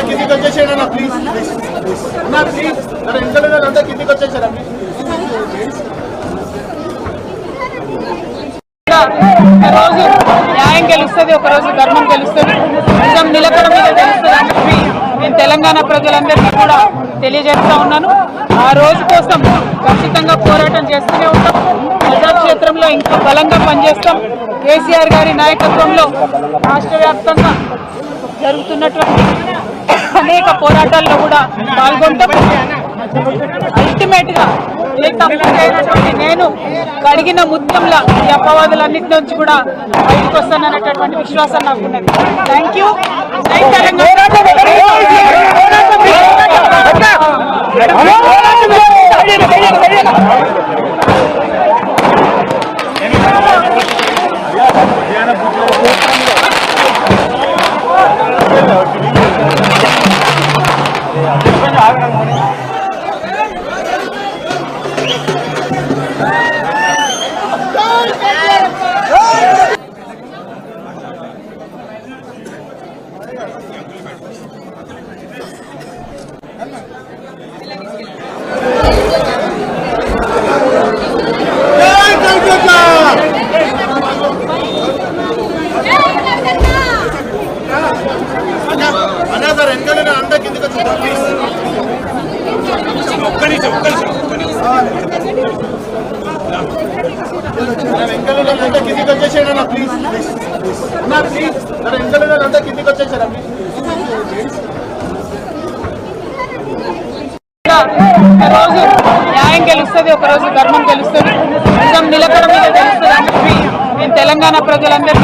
కిందికి వచ్చేసాడు అన్న ప్లీజ్ ప్లీజ్ నా కిందికి ఒకరోజు న్యాయం గెలుస్తుంది ఒకరోజు ధర్మం గెలుస్తుంది నిజం నిలకడ మీద గెలుస్తుంది అని చెప్పి నేను తెలంగాణ ప్రజలందరికీ కూడా తెలియజేస్తా ఉన్నాను ఆ రోజు కోసం ఖచ్చితంగా పోరాటం చేస్తూనే ఉంటాం. ప్రజాక్షేత్రంలో ఇంకా బలంగా పనిచేస్తాం. కేసీఆర్ గారి నాయకత్వంలో రాష్ట్ర వ్యాప్తంగా జరుగుతున్నటువంటి అనేక పోరాటాల్లో కూడా పాల్గొంటాం. అల్టిమేట్గా ఏ నేను కడిగిన ముత్యంలా ఈ అపవాదులన్నిటి నుంచి కూడా బయటకు వస్తాననేటటువంటి విశ్వాసం నాకు ఉన్నది థ్యాంక్ యూ జై తెలంగాణ. అన్నా సార్ వెనకాల అంతా కిందకి వచ్చిందా ప్లీజ్ ఒక్క నిమిషం ఒక్క నిమిషం ఒక్క నిమిషం నా వచ్చేసాడు ప్లీజ్ ప్లీజ్ అంతా ఒకరోజు న్యాయం గెలుస్తుంది ఒకరోజు ధర్మం గెలుస్తుంది. నిజం నిలకడ మీద గెలుస్తుంది అని చెప్పి నేను తెలంగాణ ప్రజలందరికీ